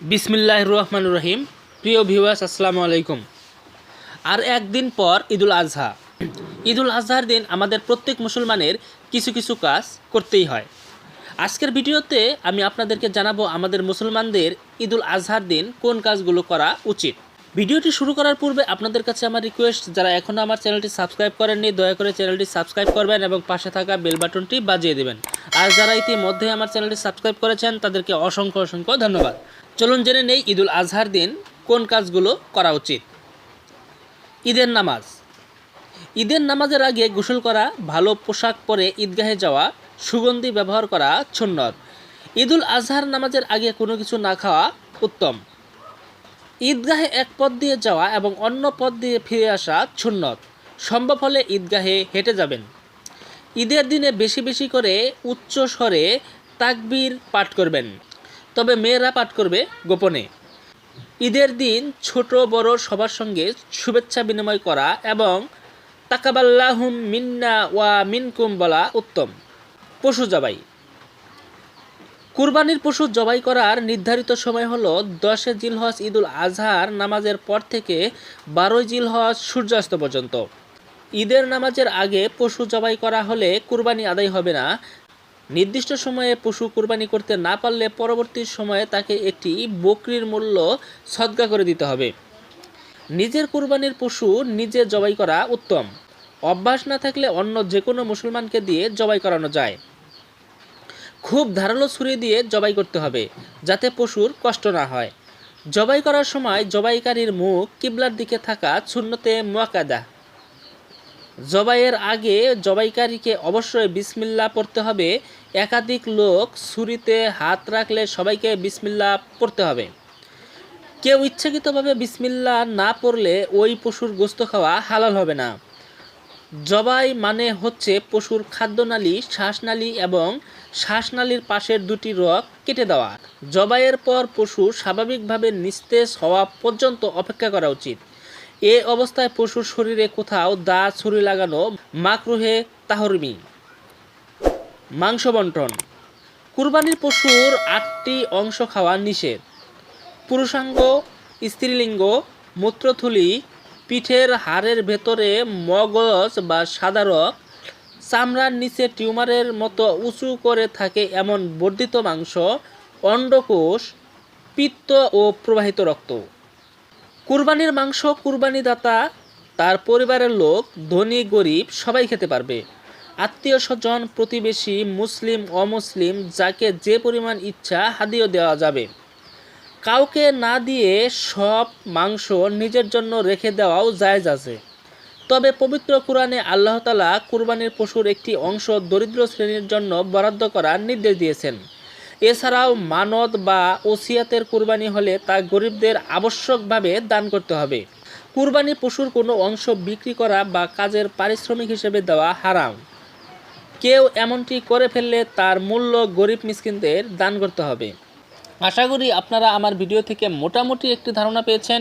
বিসমিল্লাহ রহমান রহিম প্রিয় ভিউয়ার্স, আসসালামু আলাইকুম। আর একদিন পর ঈদুল আজহা। ঈদুল আজহার দিন আমাদের প্রত্যেক মুসলমানের কিছু কিছু কাজ করতেই হয়। আজকের ভিডিওতে আমি আপনাদেরকে জানাব আমাদের মুসলমানদের ঈদুল আজহার দিন কোন কাজগুলো করা উচিত। ভিডিওটি শুরু করার পূর্বে আপনাদের কাছে আমার রিকোয়েস্ট যারা এখনও আমার চ্যানেলটি সাবস্ক্রাইব করেননি, দয়া করে চ্যানেলটি সাবস্ক্রাইব করবেন এবং পাশে থাকা বেল বাটনটি বাজিয়ে দেবেন। আর যারা ইতিমধ্যে আমার চ্যানেলটি সাবস্ক্রাইব করেছেন, তাদেরকে অসংখ্য অসংখ্য ধন্যবাদ। চলুন জেনে নেই ঈদুল আজহার দিন কোন কাজগুলো করা উচিত। ঈদের নামাজ। ঈদের নামাজের আগে গোসল করা, ভালো পোশাক পরে ঈদগাহে যাওয়া, সুগন্ধি ব্যবহার করা, সুন্নত। ঈদুল আজহার নামাজের আগে কোনো কিছু না খাওয়া উত্তম। ঈদগাহে এক পথ দিয়ে যাওয়া এবং অন্য পথ দিয়ে ফিরে আসা সুন্নত। সম্ভব হলে ঈদগাহে হেঁটে যাবেন। ঈদের দিনে বেশি বেশি করে উচ্চ স্বরে তাকবীর পাঠ করবেন। তবে মেয়েরা পাঠ করবে গোপনে। ঈদের দিন ছোট বড় সবার সঙ্গে শুভেচ্ছা বিনিময় করা এবং তাকাবাল্লাহুম মিন্না ওয়া মিনকুম বলা উত্তম। পশু জবাই। কুরবানির পশু জবাই করার নির্ধারিত সময় হলো দশে জিলহজ ঈদুল আজহার নামাজের পর থেকে বারোই জিলহজ সূর্যাস্ত পর্যন্ত। ঈদের নামাজের আগে পশু জবাই করা হলে কুরবানি আদায় হবে না। নির্দিষ্ট সময়ে পশু কুরবানি করতে না পারলে পরবর্তী সময়ে তাকে একটি বকরির মূল্য সদ্গা করে দিতে হবে। নিজের কুরবানির পশু নিজে জবাই করা উত্তম। অভ্যাস না থাকলে অন্য যে কোনো মুসলমানকে দিয়ে জবাই করানো যায়। খুব ধারালো ছুরি দিয়ে জবাই করতে হবে, যাতে পশুর কষ্ট না হয়। জবাই করার সময় জবাইকারীর মুখ কিবলার দিকে থাকা শূন্যতে মোয়াকাদা জবাইয়ের আগে জবাইকারীকে অবশ্যই বিসমিল্লা পড়তে হবে। একাধিক লোক ছুরিতে হাত রাখলে সবাইকে বিসমিল্লা পড়তে হবে। কেউ ইচ্ছাকৃতভাবে বিসমিল্লা না পড়লে ওই পশুর গোস্ত খাওয়া হালাল হবে না। জবাই মানে হচ্ছে পশুর খাদ্যনালী, শ্বাসনালী এবং শ্বাসনালীর পাশের দুটি রক কেটে দেওয়া। জবাইয়ের পর পশু স্বাভাবিকভাবে নিস্তেজ হওয়া পর্যন্ত অপেক্ষা করা উচিত। এ অবস্থায় পশুর শরীরে কোথাও দা, ছুরি লাগানো মাকরুহে তাহরমি। মাংস বন্টন। কুরবানির পশুর আটটি অংশ খাওয়া নিষেধ। পুরুষাঙ্গ, স্ত্রীলিঙ্গ, মূত্রথলি পিঠের হাড়ের ভেতরে মগজ বা সাদা রক চামড়ার নিচে টিউমারের মতো উঁচু করে থাকে এমন বর্ধিত মাংস, অন্ডকোষ, পিত্ত ও প্রবাহিত রক্ত। কুরবানির মাংস কুরবানিদাতা, তার পরিবারের লোক, ধনী, গরিব, সবাই খেতে পারবে। আত্মীয় স্বজন, প্রতিবেশী, মুসলিম, অমুসলিম, যাকে যে পরিমাণ ইচ্ছা হাদিও দেওয়া যাবে। কাউকে না দিয়ে সব মাংস নিজের জন্য রেখে দেওয়াও জায়জ আছে। তবে পবিত্র কোরআনে আল্লাহ তালা কুরবানির পশুর একটি অংশ দরিদ্র শ্রেণির জন্য বরাদ্দ করার নির্দেশ দিয়েছেন। এছাড়াও মানত বা ওসিয়াতের কুরবানি হলে তা গরিবদের আবশ্যকভাবে দান করতে হবে। কুরবানি পশুর কোনো অংশ বিক্রি করা বা কাজের পারিশ্রমিক হিসেবে দেওয়া হারাম। কেউ এমনটি করে ফেললে তার মূল্য গরিব মিসকিনদের দান করতে হবে। আশা করি আপনারা আমার ভিডিও থেকে মোটামুটি একটি ধারণা পেয়েছেন।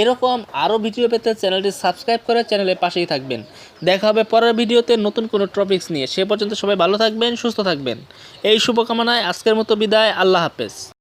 এরকম আরও ভিডিও পেতে চ্যানেলটি সাবস্ক্রাইব করে চ্যানেলের পাশেই থাকবেন। দেখা হবে পরের ভিডিওতে নতুন কোনো টপিক্স নিয়ে। সে পর্যন্ত সবাই ভালো থাকবেন, সুস্থ থাকবেন। এই শুভকামনায় আজকের মতো বিদায়। আল্লাহ হাফেজ।